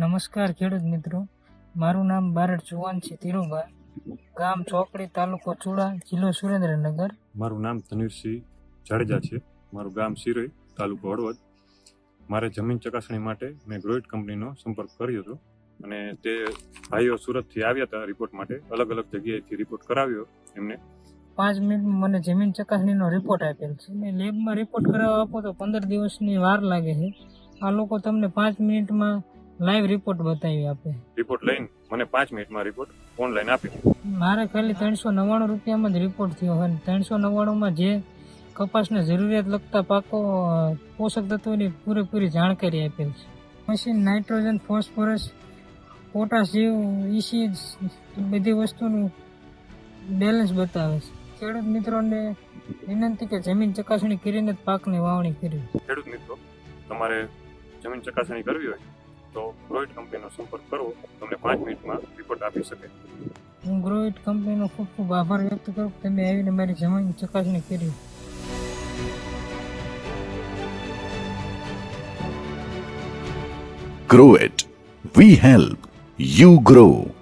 નમસ્કાર ખેડૂત મિત્રો. મારું નામ બારડ છે ધીરુભાઈ ગામ ચોકડી તાલુકો ચુડા જિલ્લો સુરેન્દ્રનગર. મારું નામ તનીરસિંહ જાડેજા છે. મારું ગામ સિરોઈ તાલુકો હળવદ. મારે જમીન ચકાસણી માટે મેં ગ્રોઇટ કંપનીનો સંપર્ક કર્યો હતો અને તે ભાઈઓ સુરતથી આવ્યા હતા રિપોર્ટ માટે. અલગ અલગ જગ્યાએથી રિપોર્ટ કરાવ્યો એમને. પાંચ મિનિટમાં મને જમીન ચકાસણીનો રિપોર્ટ આપેલ છે. મેં લેબમાં રિપોર્ટ કરાવવા આપો તો પંદર દિવસની વાર લાગે છે. આ લોકો તમને પાંચ મિનિટમાં લાઈવ રિપોર્ટ બતાવી આપે. રિપોર્ટ લઈને? મને પાંચ મિનિટમાં રિપોર્ટ ઓનલાઈન આપી. મારે ખાલી ત્રણસો નવ્વાણું રૂપિયામાં જ રિપોર્ટ થયો હોય ત્રણસો નવ્વાણુંમાં જે કપાસને જરૂરિયાત લગતા પાકો પોષક તત્વોની પૂરેપૂરી જાણકારી આપેલ છે. મશીન નાઇટ્રોજન ફોસ્ફરસ પોટાશ જેવું ઈસી બધી વસ્તુનું બેલેન્સ બતાવે છે. ખેડૂત મિત્રોને વિનંતી કે જમીન ચકાસણી કરીને જ પાકની વાવણી કરવી. ખેડૂત મિત્રો તમારે જમીન ચકાસણી કરવી હોય તો ગ્રોઇટ કંપનીનો સંપર્ક કરવો તમને પાંચ મિનિટમાં રિપોર્ટ આપી શકે હું ગ્રોઇટ કંપનીનો ખૂબ ખૂબ આભાર વ્યક્ત કરું તમે આવીને મારી જમીનની ચકાસણી કરી Grow it. We help you grow.